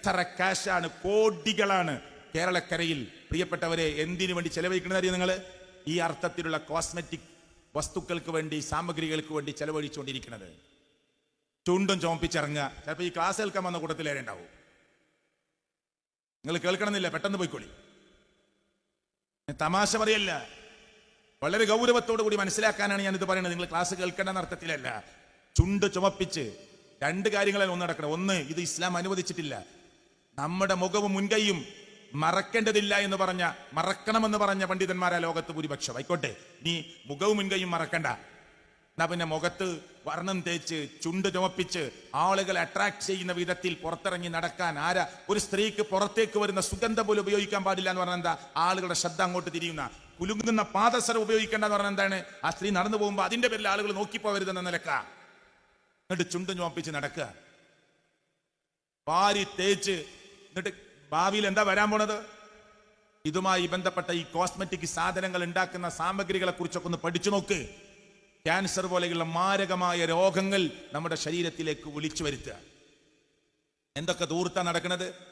എത്ര കാശാണ്? കോടികളാണ് കേരളക്കരയിൽ. പ്രിയപ്പെട്ടവരെ എന്തിനു വേണ്ടി ചെലവഴിക്കുന്നത് അറിയോ നിങ്ങൾ ഈ അർത്ഥത്തിലുള്ള കോസ്മെറ്റിക് വസ്തുക്കൾക്ക് വേണ്ടി സാമഗ്രികൾക്ക് വേണ്ടി ചെലവഴിച്ചുകൊണ്ടിരിക്കുന്നത്. ചുണ്ടും ചോമ്പിച്ചിറങ്ങുക ചിലപ്പോൾ ഈ ക്ലാസ് കേൾക്കാൻ വന്ന കൂട്ടത്തിലേറെ ഉണ്ടാവും. നിങ്ങൾ കേൾക്കണമെന്നില്ല പെട്ടെന്ന് പോയിക്കോളി. തമാശ പറയല്ല. വളരെ ഗൗരവത്തോടു കൂടി മനസ്സിലാക്കാനാണ് ഞാനിത് പറയുന്നത്. നിങ്ങൾ ക്ലാസ് കേൾക്കേണ്ടെന്ന അർത്ഥത്തിലല്ല. ചുണ്ട് ചുമപ്പിച്ച് രണ്ട് കാര്യങ്ങളാണ് ഒന്ന് നടക്കണം ഒന്ന് ഇത് ഇസ്ലാം അനുവദിച്ചിട്ടില്ല. നമ്മുടെ മുഖവും മുൻകൈയും മറക്കേണ്ടതില്ല എന്ന് പറഞ്ഞ മറക്കണമെന്ന് പറഞ്ഞ പണ്ഡിതന്മാരാ ലോകത്ത് ഭൂരിപക്ഷം. ആയിക്കോട്ടെ നീ മുഖവും മുൻകൈയും മറക്കണ്ട. എന്നാ പിന്നെ മുഖത്ത് വർണം തേച്ച് ചുണ്ട് ചുമപ്പിച്ച് ആളുകളെ അട്രാക്ട് ചെയ്യുന്ന വിധത്തിൽ പുറത്തിറങ്ങി നടക്കാൻ ആരാ? ഒരു സ്ത്രീക്ക് പുറത്തേക്ക് വരുന്ന സുഗന്ധം പോലും ഉപയോഗിക്കാൻ പാടില്ല എന്ന് പറഞ്ഞാൽ എന്താ? ആളുകളുടെ ശ്രദ്ധ അങ്ങോട്ട് തിരിയുന്ന. കുലുങ്ങുന്ന പാദസരം ഉപയോഗിക്കേണ്ട എന്ന് പറഞ്ഞാൽ എന്താണ്? ആ സ്ത്രീ നടന്നു പോകുമ്പോൾ അതിന്റെ പേരിൽ ആളുകൾ നോക്കിപ്പോവരുതെന്ന നിലക്ക. എന്നിട്ട് ചുണ്ട് ചുമപ്പിച്ച് നടക്കുക. വാരി തേച്ച് എന്നിട്ട് ഭാവിയിൽ എന്താ വരാൻ പോണത്? ഇതുമായി ബന്ധപ്പെട്ട ഈ കോസ്മെറ്റിക് സാധനങ്ങൾ ഉണ്ടാക്കുന്ന സാമഗ്രികളെ കുറിച്ചൊക്കെ ഒന്ന് പഠിച്ചു നോക്ക്. ക്യാൻസർ പോലെയുള്ള മാരകമായ രോഗങ്ങൾ നമ്മുടെ ശരീരത്തിലേക്ക് വിളിച്ചു വരുത്തുക. എന്തൊക്കെ ദൂർത്ത നടക്കുന്നത്